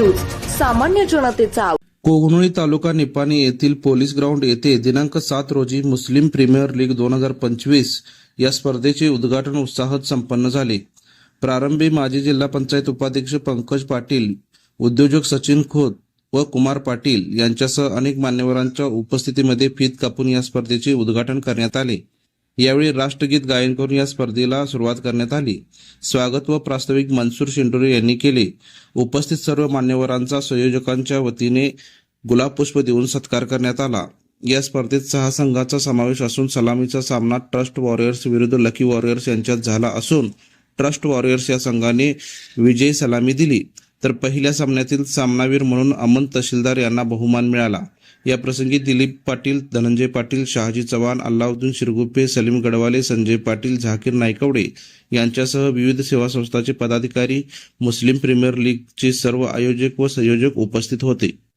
सामान्य जनतेचा कोगनोळी तालुका निपाणी येथील पोलीस ग्राउंड येथे दिनांक सात रोजी मुस्लिम प्रीमियर लीग दोन हजार पंचवीस या स्पर्धेचे उद्घाटन उत्साहात संपन्न झाले. प्रारंभी माजी जिल्हा पंचायत उपाध्यक्ष पंकज पाटील उद्योजक सचिन खोत व कुमार पाटील यांच्यासह अनेक मान्यवरांच्या उपस्थितीमध्ये फीत कापून या स्पर्धेचे उद्घाटन करण्यात आले. यावेळी राष्ट्रगीत गायन करून या स्पर्धेला सुरुवात करण्यात आली. स्वागत व प्रास्ताविक मनसूर शिंटोरे यांनी केले. उपस्थित सर्व मान्यवरांचा संयोजकांच्या वतीने गुलाब पुष्प देऊन सत्कार करण्यात आला. या स्पर्धेत सहा संघाचा समावेश असून सलामीचा सामना ट्रस्ट वॉरियर्स विरुद्ध लकी वॉरियर्स यांच्यात झाला असून ट्रस्ट वॉरियर्स या संघाने विजयी सलामी दिली. तर पहिल्या सामन्यातील सामनावीर म्हणून अमन तहसीलदार यांना बहुमान मिळाला. या प्रसंगी दिलीप पाटील धनंजय पाटील शहाजी चव्हाण अल्लाउद्दीन शिरगुप्पे सलीम गडवाले संजय पाटील झाकीर नायकवडे यांच्यासह विविध सेवा संस्थांचे पदाधिकारी मुस्लिम प्रीमियर लीगचे सर्व आयोजक व संयोजक उपस्थित होते.